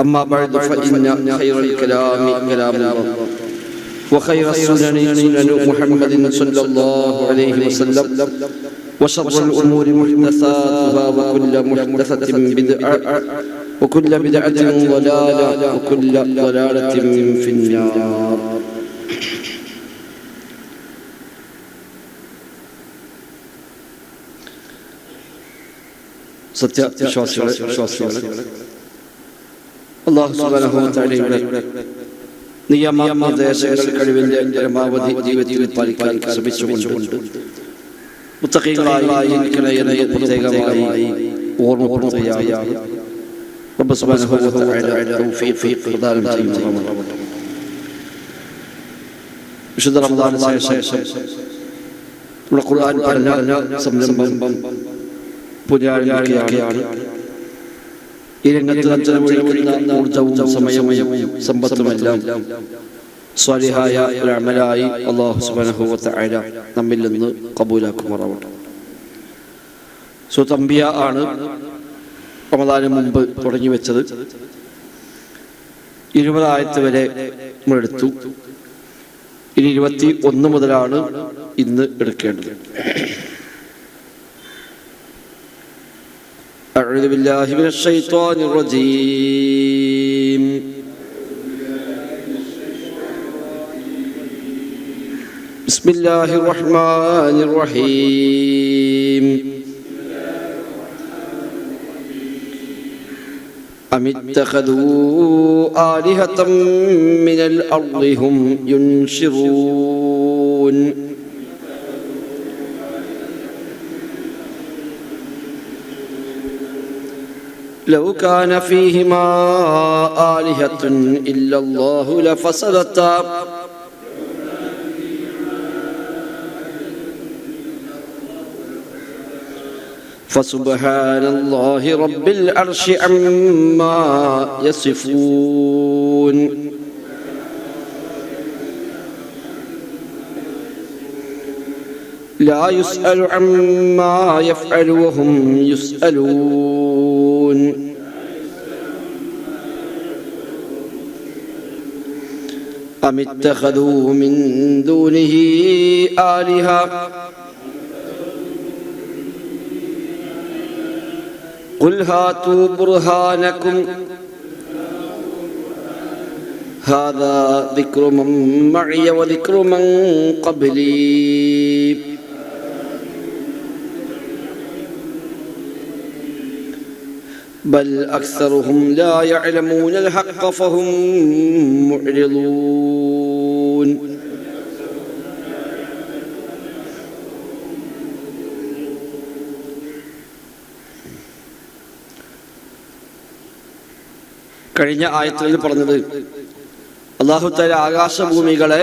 أما بعد فإن خير الكلام كلام الله وخير السنن سنن محمد صلى الله عليه وسلم وشر الأمور محدثاتها وكل محدثة بدعة وكل بدعة ضلالة وكل ضلالة في النار സത്യ വിശ്വാസികളെ വിശ്വാസികളെ അള്ളാഹു സുബ്ഹാനഹു വ തആലയുടെ നിയമ നിർദ്ദേശങ്ങൾ കഴിവിന്റെ പരമാവധി ജീവിതത്തിൽ പാലിക്കാൻ ശ്രമിച്ചുകൊണ്ട് മുത്തഖീകളായി എന്ന് പ്രത്യേകമായി റബ്ബ് സുബ്ഹാനഹു വ തആല തൗഫീഖ് പ്രദാനം ചെയ്യുമാറാവട്ടെ വിശുദ്ധ റമദാന് ശേഷം നമ്മുടെ ഖുർആൻ പഠന സംരംഭം പുനരാരംഭിക്കുകയാണ്. ഈ രംഗത്ത് ചെലവഴിക്കുന്ന ഊർജവും സമയവും സമ്പത്തുമെല്ലാം സ്വാലിഹായ ഒരു അമലായി അള്ളാഹു സുബ്ഹാനഹു വ തആല നമ്മിൽ നിന്ന് കബൂലാക്കുമാറാവട്ടെ. സുതമ്പിയ ആണ് റമദാന് മുമ്പ് തുടങ്ങി വെച്ചത്. ഇരുപതായത്ത് വരെ നമ്മളെടുത്തു ഇനി ഇരുപത്തി ഒന്ന് മുതലാണ് ഇന്ന് എടുക്കേണ്ടത്. أعوذ بالله من الشيطان الرجيم بسم الله الرحمن الرحيم أم اتخذوا آلهة من الأرض هم ينشرون لو كان فيهما آلهة إلا الله لفسدتا. فسبحان الله رب العرش عما يصفون. لا يسأل عما يفعل وهم يسألون. أم اتخذوا من دونه آلهة؟ قل هاتوا برهانكم. هذا ذكر من معي وذكر من قبلي. بل أكثرهم لا يعلمون الحق فهم معرضون കഴിഞ്ഞ ആയത്തിൽ പറഞ്ഞത് അള്ളാഹു തല ആകാശഭൂമികളെ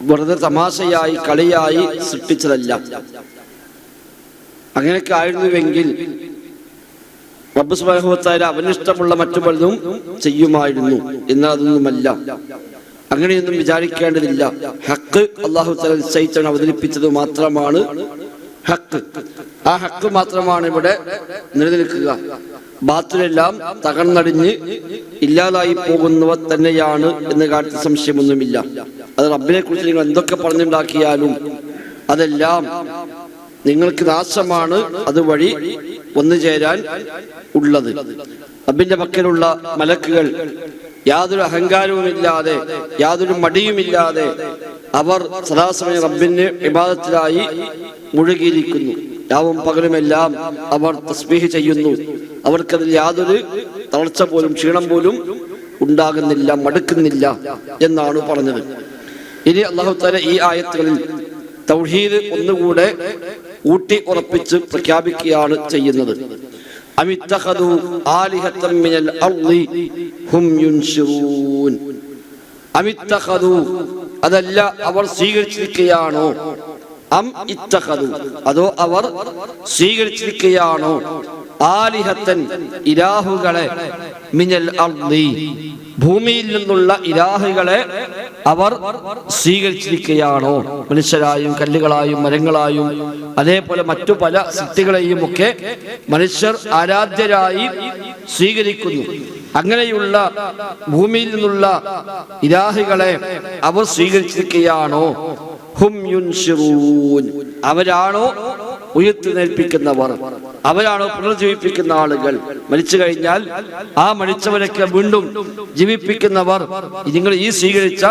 വെറുതെ തമാശയായി കളിയായി സൃഷ്ടിച്ചതല്ല അങ്ങനെയൊക്കെ ആയിരുന്നുവെങ്കിൽ റബ്ബ് സുബാഹുത്തായ അവനിഷ്ടമുള്ള മറ്റു പലതും ചെയ്യുമായിരുന്നു. എന്നതൊന്നുമല്ല. അങ്ങനെയൊന്നും വിചാരിക്കേണ്ടതില്ല. ഹക്ക് അള്ളാഹു തല നിശ്ചയിച്ചാണ് അവതരിപ്പിച്ചത് മാത്രമാണ് ഹക്ക് ആ ഹക്ക് മാത്രമാണ് ഇവിടെ നിലനിൽക്കുക. ബാത്തിലെല്ലാം തകർന്നടിഞ്ഞ് ഇല്ലാതായി പോകുന്നവ തന്നെയാണ് എന്ന കാര്യത്തിൽ സംശയമൊന്നുമില്ല. അത് റബ്ബിനെ കുറിച്ച് നിങ്ങൾ എന്തൊക്കെ പറഞ്ഞുണ്ടാക്കിയാലും അതെല്ലാം നിങ്ങൾക്ക് നാശമാണ്. അതുവഴി ഒന്നു ചേരാൻ ഉള്ളത്. റബ്ബിന്റെ പക്കലുള്ള മലക്കുകൾ യാതൊരു അഹങ്കാരവുമില്ലാതെ യാതൊരു മടിയുമില്ലാതെ അവർ സദാസമയം റബ്ബിന് വിവാദത്തിലായി മുഴുകിയിരിക്കുന്നു. രാവും പകലുമെല്ലാം അവർ തസ്ബീഹ് ചെയ്യുന്നു. അവർക്കതിൽ യാതൊരു തളർച്ച പോലും ക്ഷീണം പോലും ഉണ്ടാകുന്നില്ല മടുക്കുന്നില്ല എന്നാണ് പറഞ്ഞത്. ഇനി അള്ളാഹു തല ഈ ആയത്തുകളിൽ തൗഹീദ് ഒന്നുകൂടെ ഊട്ടി ഉറപ്പിച്ച് പ്രഖ്യാപിക്കുകയാണ് ചെയ്യുന്നത്. അതല്ല അവർ സ്വീകരിച്ചിരിക്കുകയാണോ? അം ഇത്തഖദു അതോ അവർ സ്വീകരിച്ചിരിക്കുകയാണോ? ആലിഹത്തൻ ഇലാഹുകളെ മിനൽ അർളി ഭൂമിയിൽ നിന്നുള്ള ഇലാഹുകളെ അവർ സ്വീകരിച്ചിരിക്കുകയാണോ? മനുഷ്യരായും കല്ലുകളായും മരങ്ങളായും അതേപോലെ മറ്റു പല ശക്തികളെയും ഒക്കെ മനുഷ്യർ ആരാധ്യരായി സ്വീകരിക്കുന്നു. അങ്ങനെയുള്ള ഭൂമിയിൽ നിന്നുള്ള ഇലാഹികളെ അവർ സ്വീകരിച്ചിരിക്കുകയാണോ? അവരാണോ ഉയർത്തിനേൽപ്പിക്കുന്നവർ അവരാണോ പുനർജീവിപ്പിക്കുന്ന ആളുകൾ. മരിച്ചു കഴിഞ്ഞാൽ ആ മരിച്ചവരൊക്കെ വീണ്ടും ജീവിപ്പിക്കുന്നവർ. നിങ്ങൾ ഈ സ്വീകരിച്ച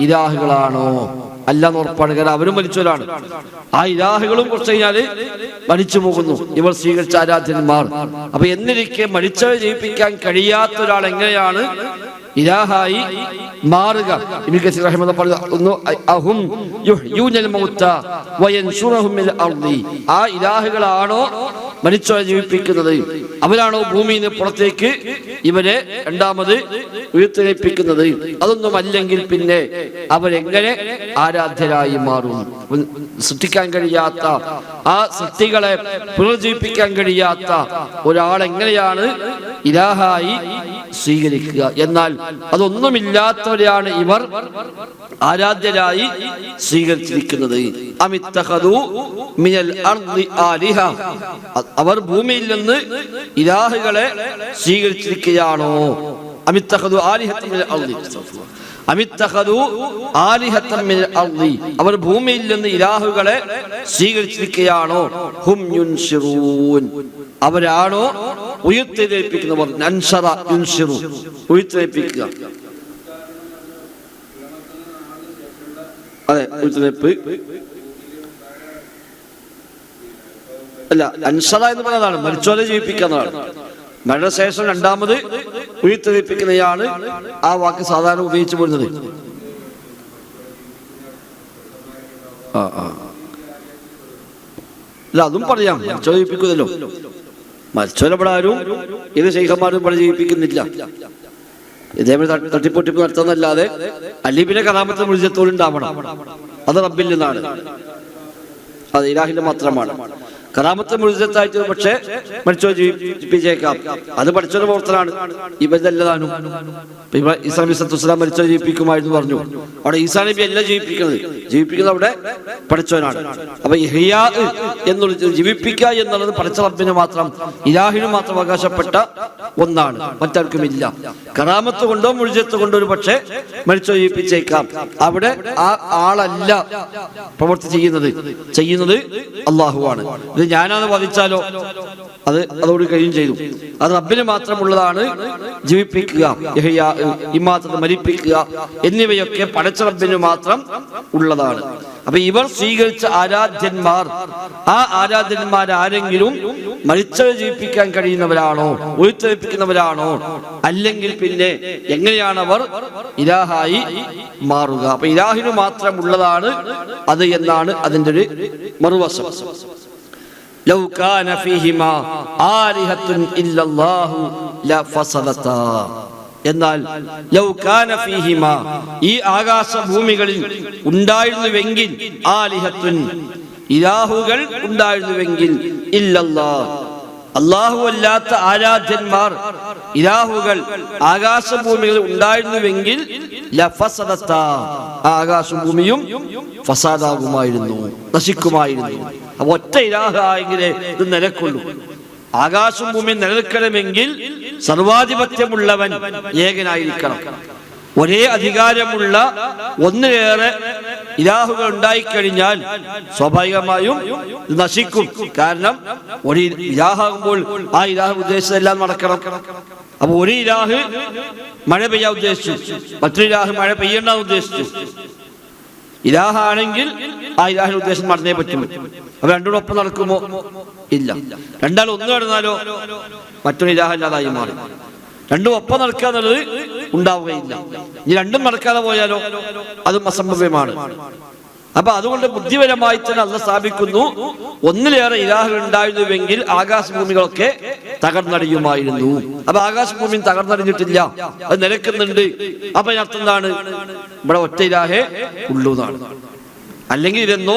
ഇരാഹുകളാണോ? അല്ല എന്ന് ഉറപ്പാണ്. കാരണം അവരും മരിച്ചവരാണ്. ആ ഇരാഹുകളും കുറച്ച് കഴിഞ്ഞാൽ മരിച്ചു പോകുന്നു. ഇവർ സ്വീകരിച്ച ആരാധ്യന്മാർ. അപ്പൊ എന്നിരിക്കെ മരിച്ചവരെ ജീവിപ്പിക്കാൻ കഴിയാത്ത ഒരാൾ എങ്ങനെയാണ്? ഇലാഹായി മാറുക. ഇബ്നു കസീർ അഹും മൗത അർദി. ആ ഇലാഹുകളാണോ മരിച്ചവരെ ജീവിപ്പിക്കുന്നത്? അവരാണോ ഭൂമിയിൽ നിന്ന് പുറത്തേക്ക് ഇവരെ രണ്ടാമത് ഉയർത്തിപ്പിക്കുന്നത് അതൊന്നും അല്ലെങ്കിൽ പിന്നെ അവരെങ്ങനെ ആരാധ്യരായി മാറും? സൃഷ്ടിക്കാൻ കഴിയാത്ത ആ സൃഷ്ടികളെ പുനർജീവിപ്പിക്കാൻ കഴിയാത്ത ഒരാളെങ്ങനെയാണ് ഇലാഹായി സ്വീകരിക്കുക? എന്നാൽ അതൊന്നുമില്ലാത്തവരെയാണ് ഇവർ ആരാധ്യരായി സ്വീകരിച്ചിരിക്കുന്നത്. അമിത്തഹദു മിനൽ ആലിഹ. അവർ ഭൂമിയിൽ നിന്ന് ഇലാഹുകളെ സ്വീകരിച്ചിരിക്കുകയാണോ? അമിത്തഹദു ആലിഹത്തൻ അവർ ഭൂമിയിൽ നിന്ന് ഇലാഹുകളെ സ്വീകരിച്ചിരിക്കുകയാണോ? ഹും അവരാണോ ഉയർത്തെഴുന്നേൽപ്പിക്കുന്നവർ നൻഷറ യുൻഷിറു ഉയർത്തെഴുന്നേൽപ്പിക്കുക അതെ ഉയർത്തെഴുന്നേൽപ്പ് അല്ല അൻഷറ എന്ന് പറയുന്നതാണ്. മരിച്ചോലെ ജീവിപ്പിക്കുന്നതാണ് മരണശേഷം രണ്ടാമത് ഉയർത്തെഴുന്നേൽപ്പിക്കുന്നതാണ് ആ വാക്ക് സാധാരണ ഉപയോഗിച്ചു പോരുന്നത്. ആ ആ. അല്ല അതും പറയാം. മരിച്ചോലെ മത്സരപ്പെടാരും ഇത് ശൈഖന്മാരും പണി ജീവിപ്പിക്കുന്നില്ല ഇതേപോലെ തട്ടി- തട്ടിപ്പൊട്ടിപ്പ് നടത്തുന്നല്ലാതെ അലീബിനെ കലാമത്തെ വിളിച്ചത്തോടുണ്ടാവണം അത് റബ്ബിൽ നിന്നാണ്. അത് ഇലാഹിന്റെ മാത്രമാണ്. കറാമത്തെ മുഴുവത്തായിട്ട് പക്ഷേ മരിച്ചോ ജീവിപ്പിച്ചേക്കാം. അത് പഠിച്ചൊരു പ്രവർത്തനമാണ്. ഇവരല്ലതാനും ഇസ്ലാം സത്തുസ്ലാം മരിച്ചോ ജീവിപ്പിക്കുമായിരുന്നു പറഞ്ഞു. അവിടെ ഈസാ നബി അല്ല ജീവിപ്പിക്കുന്നത്. ജീവിപ്പിക്കുന്നത് അവിടെ പഠിച്ചവനാണ്. അപ്പൊ ഹിയാ എന്നുള്ള ജീവിപ്പിക്കുക എന്നുള്ളത് പഠിച്ച റബ്ബിന് മാത്രം ഇലാഹിന് മാത്രം അവകാശപ്പെട്ട ഒന്നാണ്. മറ്റാർക്കും ഇല്ല കറാമത്ത് കൊണ്ടോ മുഴുജത്ത് കൊണ്ടോ ഒരു പക്ഷേ മരിച്ചോ ജീവിപ്പിച്ചേക്കാം. അവിടെ ആ ആളല്ല പ്രവർത്തി ചെയ്യുന്നത്. ചെയ്യുന്നത് അള്ളാഹുവാണ് ഇത് ഞാനാന്ന് വധിച്ചാലോ? അത് അതോട് കഴിയും ചെയ്തു. അത് റബ്ബിന് മാത്രമുള്ളതാണ് ജീവിപ്പിക്കുക. ഇമാത്തത് മരിപ്പിക്കുക. എന്നിവയൊക്കെ പടച്ച റബ്ബിന് മാത്രം ഉള്ളതാണ്. അപ്പൊ ഇവർ സ്വീകരിച്ച ആരാധ്യന്മാർ ആ ആരാധ്യന്മാർ ആരെങ്കിലും മരിച്ചവരെ ജീവിപ്പിക്കാൻ കഴിയുന്നവരാണോ ഉയർത്തെഴുപ്പിക്കുന്നവരാണോ അല്ലെങ്കിൽ പിന്നെ എങ്ങനെയാണ് അവർ ഇലാഹായി മാറുക? അപ്പൊ ഇലാഹിന് മാത്രമുള്ളതാണ് അത് എന്നാണ് അതിന്റെ ഒരു മറുവശം. എന്നാൽ ഈ ആകാശഭൂമികളിൽ ഉണ്ടായിരുന്നുവെങ്കിൽ ആലിഹത്തുൻ ഇലാഹുകൾ ഉണ്ടായിരുന്നുവെങ്കിൽ ഇല്ലല്ലാ അള്ളാഹു അല്ലാത്ത ആരാധ്യന്മാർ ഇലാഹുകൾ ആകാശഭൂമികളിൽ ഉണ്ടായിരുന്നുവെങ്കിൽ ആകാശഭൂമിയും ഫസാദാകുമായിരുന്നു നശിക്കുമായിരുന്നു. അപ്പൊ ഒറ്റ ഇലാഹായെങ്കിലേ ഇത് നിലക്കൊള്ളൂ. ആകാശം ഭൂമി നിലനിൽക്കണമെങ്കിൽ സർവാധിപത്യമുള്ളവൻ ഏകനായിരിക്കണം. ഒരേ അധികാരമുള്ള ഒന്നിലേറെ ഇലാഹുകൾ ഉണ്ടായിക്കഴിഞ്ഞാൽ സ്വാഭാവികമായും നശിക്കും. കാരണം ഒരു ഇലാഹാകുമ്പോൾ ആ ഇലാഹ് ഉദ്ദേശിച്ചതെല്ലാം നടക്കണം. അപ്പൊ ഒരു ഇലാഹ് മഴ പെയ്യാൻ ഉദ്ദേശിച്ചു. മറ്റൊരു ഇലാഹ് മഴ പെയ്യണ്ട ഉദ്ദേശിച്ചു. ഇലാഹാണെങ്കിൽ ആ ഇലാഹിന്റെ ഉദ്ദേശം നടന്നേ പറ്റും. അപ്പൊ രണ്ടോടൊപ്പം നടക്കുമോ? ഇല്ല. രണ്ടാൾ ഒന്ന് നടന്നാലോ മറ്റൊരു ഇലാഹല്ലാതായി മാറി. രണ്ടും ഒപ്പം നടക്കുക എന്നുള്ളത് ഉണ്ടാവുകയില്ല. ഇനി രണ്ടും നടക്കാതെ പോയാലോ അതും അസംഭവ്യമാണ്. അപ്പൊ അതുകൊണ്ട് ബുദ്ധിപരമായി തന്നെ അല്ല സ്ഥാപിക്കുന്നു ഒന്നിലേറെ ഇലാഹുകൾ ഉണ്ടായിരുന്നുവെങ്കിൽ ആകാശഭൂമികളൊക്കെ തകർന്നടിയുമായിരുന്നു. അപ്പൊ ആകാശഭൂമി തകർന്നടിഞ്ഞിട്ടില്ല. അത് നിലക്കുന്നുണ്ട്. അപ്പൊ അതിനർത്ഥം എന്താണ്? ഇവിടെ ഒറ്റ ഇലാഹേ ഉള്ളൂ എന്നാണ് അല്ലെങ്കിൽ ഇതെന്നോ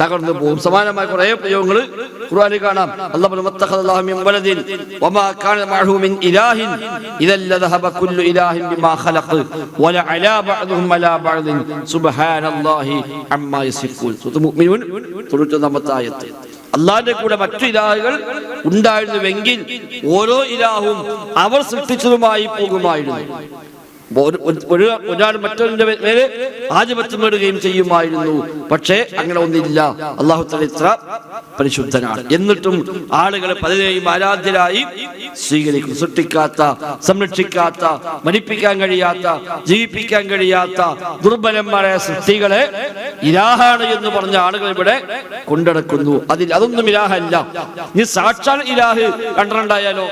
തകർന്നു പോകും. സമാനമായ കുറേ പ്രയോഗങ്ങൾ ഖുർആനിൽ കാണാം. അല്ലാഹു പറഞ്ഞു, "വത്തഖദല്ലാഹു മിൻ വലദിൻ വമാ കാന മഅഹു മിൻ ഇലാഹിൻ ഇദൻ ലദഹബ കുല്ലു ഇലാഹിൻ ബിമാ ഖലഖ് വലഅലാ ബഅദുഹും അലാ ബഅദിൻ സുബ്ഹാനല്ലാഹി അമ്മാ യസിഫൂൻ. സൂറത്തുൽ മുഅ്മിനൂൻ 91 ആയത്ത്. അള്ളാഹിന്റെ കൂടെ മറ്റു ഇലാഹുകൾ ഉണ്ടായിരുന്നുവെങ്കിൽ ഓരോ ഇലാഹും അവർ സൃഷ്ടിച്ചതുമായി പോകുമായിരുന്നു. ഒരാൾ മറ്റൊന്നിന്റെ മേലെ ആധിപത്യം നേടുകയും ചെയ്യുമായിരുന്നു. പക്ഷേ അങ്ങനെ ഒന്നില്ല. അള്ളാഹു ഇത്ര പരിശുദ്ധനാണ്. എന്നിട്ടും ആളുകൾ പലരെയും ആരാധ്യരായി സ്വീകരിക്കും. സൃഷ്ടിക്കാത്ത സംരക്ഷിക്കാത്ത മരിപ്പിക്കാൻ കഴിയാത്ത ജീവിപ്പിക്കാൻ കഴിയാത്ത ദുർബലന്മാരായ സൃഷ്ടികളെ ഇരാഹാണ് എന്ന് പറഞ്ഞ ആളുകൾ ഇവിടെ കൊണ്ടടക്കുന്നു. അതിൽ അതൊന്നും ഇരാഹല്ല. നീ സാക്ഷാൽ ഇരാഹ് കണ്ടിട്ടുണ്ടായാലോ?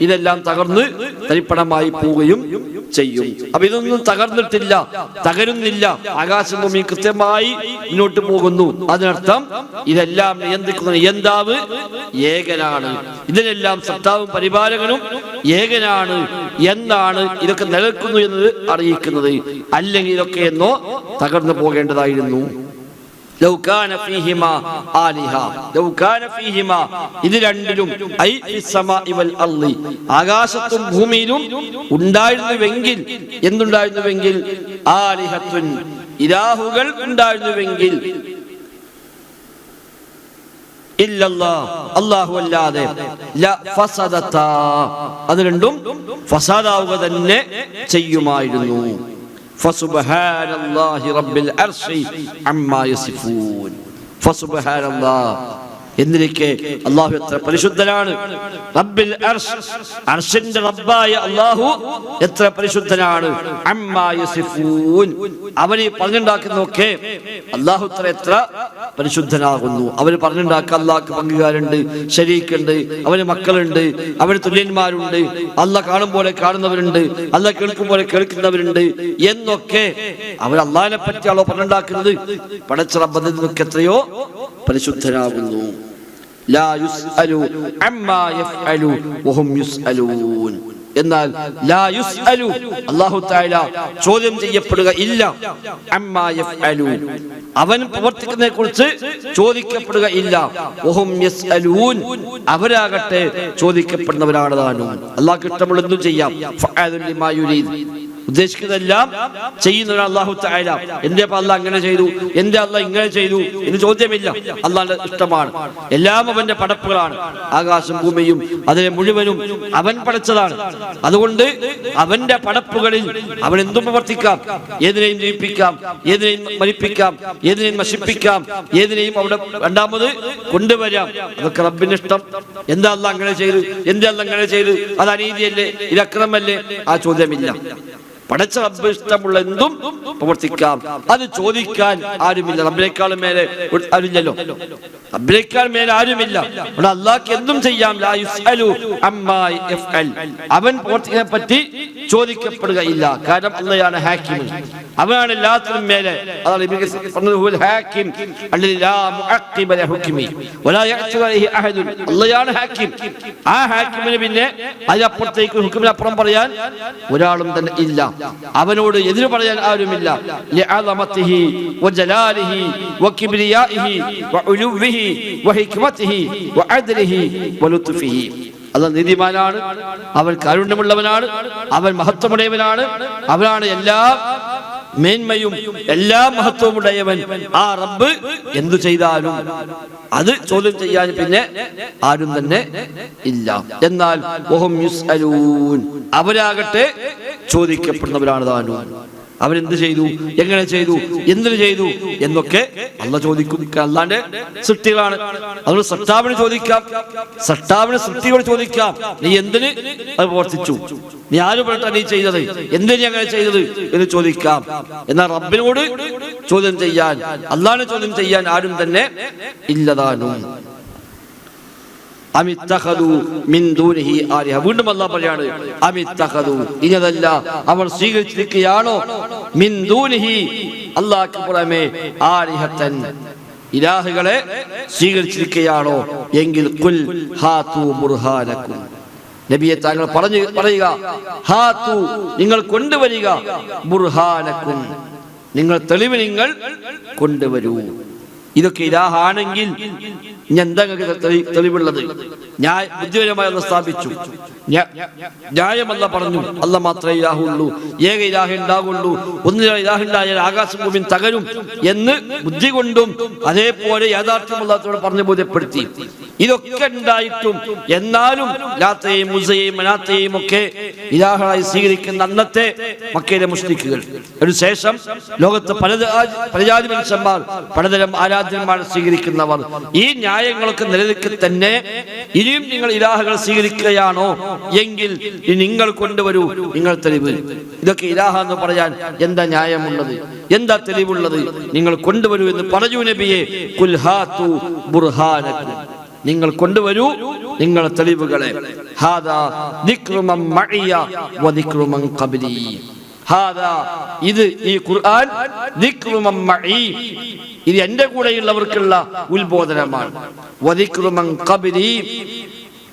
ഇതെല്ലാം തകർന്ന് തരിപ്പണമായി പോവുകയും ചെയ്യും. അപ്പൊ ഇതൊന്നും തകർന്നിട്ടില്ല. തകരുന്നില്ല. ആകാശം ഭൂമി കൃത്യമായി മുന്നോട്ട് പോകുന്നു. അതിനർത്ഥം ഇതെല്ലാം നിയന്ത്രിക്കുന്ന നിയന്താവ് ഏകനാണ്. ഇതിനെല്ലാം സത്താവും പരിപാലകനും ഏകനാണ് എന്നാണ് ഇതൊക്കെ നിലനിൽക്കുന്നു എന്നത് അറിയിക്കുന്നത്. അല്ലെങ്കിൽ ഇതൊക്കെ എന്നോ തകർന്നു പോകേണ്ടതായിരുന്നു. ഇത് രണ്ടിലും. ആകാശത്തും ഭൂമിയിലും ഉണ്ടായിരുന്നുവെങ്കിൽ എന്തുണ്ടായിരുന്നുവെങ്കിൽ? ആലിഹത്തുൻ. ഇലാഹുകൾ ഉണ്ടായിരുന്നുവെങ്കിൽ. അല്ലാതെ. അത് രണ്ടും ഫസാദാവുക തന്നെ ചെയ്യുമായിരുന്നു. ഫസുബ്ഹാനല്ലാഹി റബ്ബിൽ അർശി അമ്മാ യസിഫൂൻ ഫസുബ്ഹാനല്ലാഹ് എന്നിരിക്കെ അള്ളാഹു എത്ര പരിശുദ്ധനാണ്? റബ്ബിൽ അർശ് അർശിന്റെ റബ്ബായ അള്ളാഹു എത്ര പരിശുദ്ധനാണ്? അവൻ ഈ പറഞ്ഞുണ്ടാക്കുന്നൊക്കെ അള്ളാഹു എത്ര എത്ര പരിശുദ്ധനാകുന്നു. അവന് പറഞ്ഞുണ്ടാക്കുക അള്ളാഹ്ക്ക് പങ്കുകാരുണ്ട് ശരീക്കുണ്ട് അവന് മക്കളുണ്ട് അവന് തുല്യന്മാരുണ്ട്. അല്ല കാണും പോലെ കാണുന്നവരുണ്ട് അല്ല കേൾക്കും പോലെ കേൾക്കുന്നവരുണ്ട് എന്നൊക്കെ അവർ അള്ളാഹിനെ പറ്റിയാണോ പറഞ്ഞുണ്ടാക്കുന്നത്? പടച്ച റബ്ബതിൽ നിന്നൊക്കെ എത്രയോ പരിശുദ്ധനാകുന്നു. എന്നാൽ ലാ യുസ്അലു അല്ലാഹു തആല ചോദ്യം ചെയ്യപ്പെടുക ഇല്ല. അവൻ പ്രവർത്തിക്കുന്നതിനെ കുറിച്ച് ചോദിക്കപ്പെടുക ഇല്ല. അവരാകട്ടെ ചോദിക്കപ്പെടുന്നവരാണ് താനും. അള്ളാഹ് ഇഷ്ടമുള്ള എന്തും ചെയ്യാം. ഉദ്ദേശിക്കുന്നതെല്ലാം ചെയ്യുന്നവൻ അള്ളാഹു തായാല എന്റെ അല്ല അങ്ങനെ ചെയ്തു എന്റെ അല്ല ഇങ്ങനെ ചെയ്തു എന്ന് ചോദ്യമില്ല. അള്ളാന്റെ ഇഷ്ടമാണ്. എല്ലാം അവന്റെ പടപ്പുകളാണ്. ആകാശം ഭൂമിയും അതിനെ മുഴുവനും അവൻ പടച്ചതാണ്. അതുകൊണ്ട് അവന്റെ പടപ്പുകളിൽ അവൻ എന്തും പ്രവർത്തിക്കാം. ഏതിനെയും ജയിപ്പിക്കാം ഏതിനെയും മരിപ്പിക്കാം ഏതിനെയും നശിപ്പിക്കാം ഏതിനെയും അവിടെ രണ്ടാമത് കൊണ്ടുവരാം. അതൊക്കെ റബ്ബിന് ഇഷ്ടം. എന്താ അല്ല അങ്ങനെ ചെയ്തു എന്താ അല്ല അങ്ങനെ ചെയ്തു അത് അനീതിയല്ലേ ഇത് അക്രമല്ലേ? ആ ചോദ്യമില്ല. പടച്ച റബ്ബ് ഇഷ്ടമുള്ള എന്തും പ്രവർത്തിക്കാം. അത് ചോദിക്കാൻ ആരുമില്ല. റബ്ബിനേക്കാളും മേലെ ആരുമില്ലല്ലോ. റബ്ബിനേക്കാൾ മേലെ ആരുമില്ല. അവിടെ അള്ളാഹ്ക്ക് എന്തും ചെയ്യാം. അവൻ പ്രവർത്തിക്കുന്നതിനെ പറ്റി ചോദിക്കപ്പെടുകയില്ല. കാരണം അള്ളയാണ് ഹാക്കിം അവനാണ് എല്ലാത്തിനും മേലെ. അതാണ് അള്ളയാണ് ഹാക്കിം. ആ ഹാക്കിമിന് പിന്നെ അതിനപ്പുറത്തേക്ക് ഹുക്കുമിനപ്പുറം പറയാൻ ഒരാളും തന്നെ ഇല്ല. അവനോട് എതിര് പറയാൻ ആരുമില്ല. അല്ല നീതിമാനാണ്. അവൻ കാരുണ്യമുള്ളവനാണ്. അവൻ മഹത്വമുടയവനാണ് അവനാണ് എല്ലാ മേന്മയും എല്ലാ മഹത്വവും ഉടയവൻ ആ റബ്ബ് എന്തു ചെയ്താലും അത് ചോദ്യം ചെയ്യാൻ പിന്നെ ആരും തന്നെ ഇല്ല. എന്നാൽ അവരാകട്ടെ ചോദിക്കപ്പെടുന്നവരാണ് താനും. അവരെന്ത് ചെയ്തു? എങ്ങനെ ചെയ്തു? എന്തിനു ചെയ്തു? എന്നൊക്കെ അല്ല ചോദിക്കും. അല്ലാണ്ട് സൃഷ്ടികളാണ്. അതുകൊണ്ട് സട്ടാവിന് ചോദിക്കാം. സട്ടാവിന് സൃഷ്ടിയോട് ചോദിക്കാം. നീ എന്തിന് അത് പ്രവർത്തിച്ചു? നീ ആര് പറഞ്ഞാ നീ ചെയ്തത്? എന്തിനു അങ്ങനെ ചെയ്തത് എന്ന് ചോദിക്കാം. എന്നാ റബ്ബിനോട് ചോദ്യം ചെയ്യാൻ അല്ലാണ്ട് ചോദ്യം ചെയ്യാൻ ആരും തന്നെ ഇല്ലതാനും. വീണ്ടും അവർ സ്വീകരിച്ചിരിക്കുകയാണോ? ഇലാഹുകളെ സ്വീകരിച്ചിരിക്കുകയാണോ? എങ്കിൽ കുൽ ഹാതു നബിയെ താങ്കൾ പറഞ്ഞു പറയുക ഹാതു നിങ്ങൾ കൊണ്ടുവരിക ബുർഹാനക്കും. നിങ്ങൾ തെളിവ് നിങ്ങൾ കൊണ്ടുവരൂ. ഇതൊക്കെ ഇലാഹാണെങ്കിൽ ഇനി എന്താ നിങ്ങൾക്ക് തെളിവുള്ളത്? ന്യായ ബുദ്ധിപരമായി അന്ന് സ്ഥാപിച്ചു. ന്യാ- ന്യായമല്ല പറഞ്ഞു. അല്ല മാത്രമേ ഇലാഹുള്ളൂ. ഏക ഇലാഹ ഉണ്ടാകുള്ളൂ ഒന്നില ഇലാഹ ഉണ്ടായാൽ ആകാശം ഭൂമി തകരും എന്ന് ബുദ്ധി കൊണ്ടും അതേപോലെ യാഥാർത്ഥ്യമല്ലാത്തോടെ പറഞ്ഞു ബോധ്യപ്പെടുത്തി. ഇതൊക്കെ ഉണ്ടായിട്ടും എന്നാലും ലാത്തയെയും മുസയെയും മനാത്തയെയും ഒക്കെ ഇരാഹായി സ്വീകരിക്കുന്ന അന്നത്തെ മക്കയിലെ മുസ്ലിക്കുകൾ അതിനുശേഷം ലോകത്ത് പല പ്രജാതി മനുഷ്യന്മാർ പലതരം ആരാധനമാണ് സ്വീകരിക്കുന്നവർ. ഈ ന്യായങ്ങളൊക്കെ നിലനിൽക്കെ തന്നെ ഇനിയും നിങ്ങൾ ഇലാഹകൾ സ്വീകരിക്കുകയാണോ? എങ്കിൽ നിങ്ങൾ കൊണ്ടുവരൂ നിങ്ങൾ തെളിവ്. ഇതൊക്കെ ഇലാഹ എന്ന് പറയാൻ എന്താ ന്യായമുള്ളത്? എന്താ തെളിവുള്ളത്? നിങ്ങൾ കൊണ്ടുവരൂ എന്ന് പറഞ്ഞു നബിയെ കുൽഹാത്തു നിങ്ങൾ കൊണ്ടുവരൂ നിങ്ങളുടെ തെളിവുകളെ. ഇത് ഈ ഖുർആൻ ഇത് എന്റെ കൂടെയുള്ളവർക്കുള്ള ഉത്ബോധനമാണ്.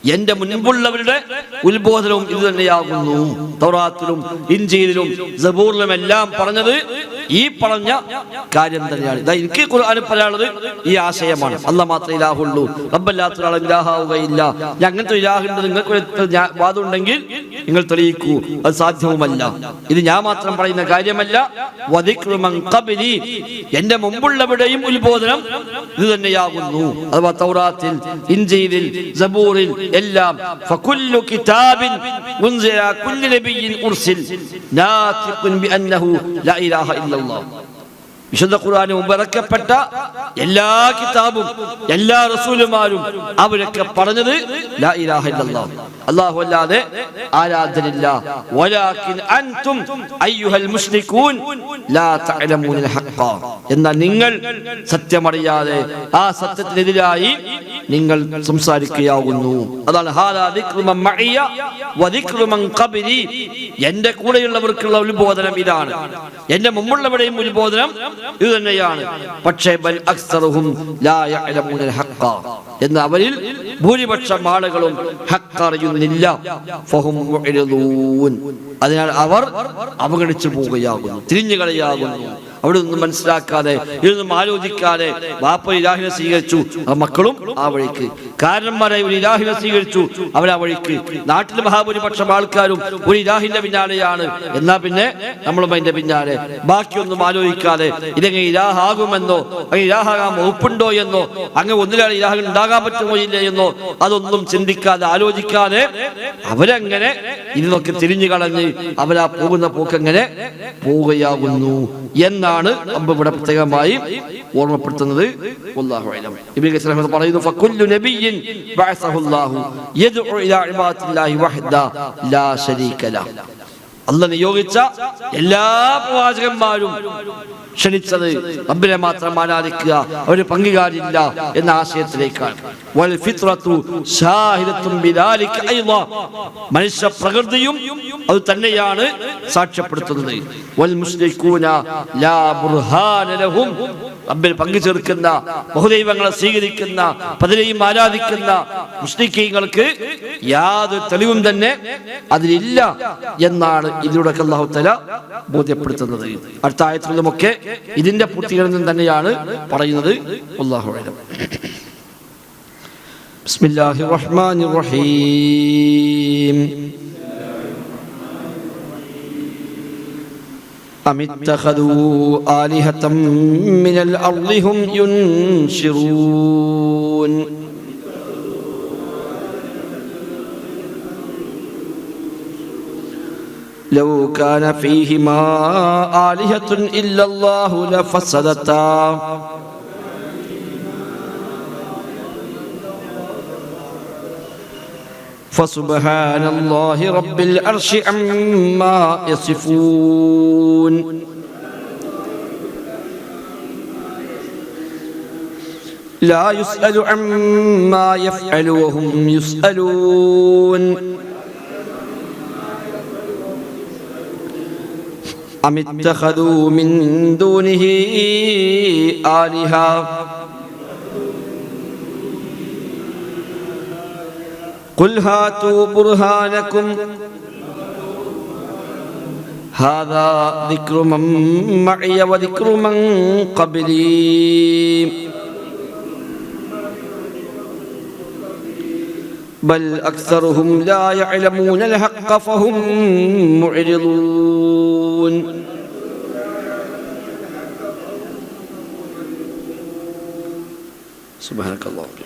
എന്റെ മുൻപുള്ളവരുടെ ഉത്ബോധനവും ഇത് തന്നെയാകുന്നു തൗറാത്തിലും ഇഞ്ചിയിലും സബൂറിലും എല്ലാം പറഞ്ഞത് ഈ പറഞ്ഞ കാര്യം തന്നെയാണ്. ഇതാ എനിക്ക് ഖുർആൻ പറയാനുള്ളത് ഈ ആശയമാണ്. അല്ല മാത്രമേ ഇലാഹുള്ളൂ. റബ്ബല്ലാത്ത ഒരാൾ ഇലാഹാവുകയില്ല. അങ്ങനത്തെ ഇലാഹുണ്ട് നിങ്ങൾക്ക് വാദം ഉണ്ടെങ്കിൽ നിങ്ങൾ തെളിയിക്കൂ. അത് സാധ്യവുമല്ല. ഇത് ഞാൻ മാത്രം പറയുന്ന കാര്യമല്ല. എന്റെ മുമ്പുള്ളവരുടെയും ഉത്ബോധനം ഇത് തന്നെയാകുന്നു. അഥവാ തൗറാത്തിൽ ഇഞ്ചിയിൽ സബൂറിൽ എല്ലാം. ഫകുല്ലു കിതാബിൻ ഉൻസില കുല്ലു നബിയിൻ ഉർസിൽ. നാതിഖുൻ ബിഅന്നഹു ലാ ഇലാഹ ഇല്ലല്ലാഹ് الله വിശുദ്ധ ഖുർആാന് മുമ്പ് ഇറക്കപ്പെട്ട എല്ലാ കിതാബും എല്ലാ റസൂലുമാരും അവരൊക്കെ പറഞ്ഞത് അല്ലാഹു അല്ലാതെ ആരാധനില്ല എന്നാൽ നിങ്ങൾ സത്യമറിയാതെ ആ സത്യത്തിനെതിരായി നിങ്ങൾ സംസാരിക്കുകയാകുന്നു അതാണ് എന്റെ കൂടെയുള്ളവർക്കുള്ള ഉത്ബോധനം ഇതാണ്. എന്റെ മുമ്പുള്ളവരുടെയും ഉത്ബോധനം ഇത് തന്നെയാണ് പക്ഷേ ബൽ അക്സറുഹും ലാ എന്ന് അവരിൽ ഭൂരിപക്ഷം ആളുകളും ഹഖ് അറിയുന്നില്ല. ഫഹും അതിനാൽ അവർ അവഗണിച്ചു പോവുകയാകുന്നു തിരിഞ്ഞു കളയാകുന്നു അവിടെ നിന്നും മനസ്സിലാക്കാതെ ഇതൊന്നും ആലോചിക്കാതെ വാപ്പ ഇലാഹിനെ സ്വീകരിച്ചു. ആ മക്കളും ആ വഴിക്ക്. കാരണന്മാരെ ഒരു ഇലാഹിനെ സ്വീകരിച്ചു. അവരാ വഴിക്ക്. നാട്ടിൽ മഹാഭൂരിപക്ഷം ആൾക്കാരും ഒരു ഇലാഹിന്റെ പിന്നാലെയാണ്. എന്നാ പിന്നെ നമ്മളും അതിന്റെ പിന്നാലെ. ബാക്കിയൊന്നും ആലോചിക്കാതെ ഇതെങ്ങനെ ഇലാഹാകുമെന്നോ അങ്ങനെ ഇലാഹാകാൻ വകുപ്പുണ്ടോ എന്നോ അങ്ങനെ ഒന്നിലാണ് ഇലാഹ ഉണ്ടാകാൻ പറ്റുമോ ഇല്ല എന്നോ അതൊന്നും ചിന്തിക്കാതെ ആലോചിക്കാതെ അവരങ്ങനെ ഇതിനൊക്കെ തിരിഞ്ഞു കളഞ്ഞ് അവരാ പോകുന്ന പോക്കങ്ങനെ പോവുകയാകുന്നു എന്നാണ് അമ്പ് ഇവിടെ പ്രത്യേകമായി ഓർമ്മപ്പെടുത്തുന്നത്. പറയുന്നു ഫകുല്ലു നബിയ്യിൻ ബഅസഹുല്ലാഹു യദ്ഉ ഇലാ ഇബാദത്തില്ലാഹി വഹദ ലാ ശരീക ലഹ്. അല്ല നിയോഗിച്ച എല്ലാ പ്രവാചകന്മാരും ക്ഷണിച്ചത് റബ്ബിനെ മാത്രം ആരാധിക്കുക അവർ പങ്കുകാരില്ല എന്ന ആശയത്തിലേക്കാണ്. മനുഷ്യ പ്രകൃതിയും അത് തന്നെയാണ് സാക്ഷ്യപ്പെടുത്തുന്നത്. റബ്ബിൽ പങ്കു ചേർക്കുന്ന ബഹുദൈവങ്ങളെ സ്വീകരിക്കുന്ന പതിനെയും ആരാധിക്കുന്ന മുസ്ലിക്കീങ്ങൾക്ക് യാതൊരു തെളിവും തന്നെ അതിലില്ല എന്നാണ് ഇതിലൂടെ അള്ളാഹു തല ബോധ്യപ്പെടുത്തുന്നത്. അടുത്ത ആയത്തിലുമൊക്കെ ഇതിന്റെ പൂർത്തീകരണം തന്നെയാണ് പറയുന്നത്. അള്ളാഹു റഹ്മാനിർ റഹീം. أم اتخذوا آلهة من الأرض هم ينشرون؟ لو كان فيهما آلهة إلا الله لفسدتا. فسبحان الله رب العرش عما يصفون. لا يسأل عما يفعل وهم يسألون. أم اتخذوا من دونه آلهة؟ قل هاتوا برهانكم. هذا ذكر من معي وذكر من قبلي. بل أكثرهم لا يعلمون الحق فهم معرضون. سبحانك اللهم.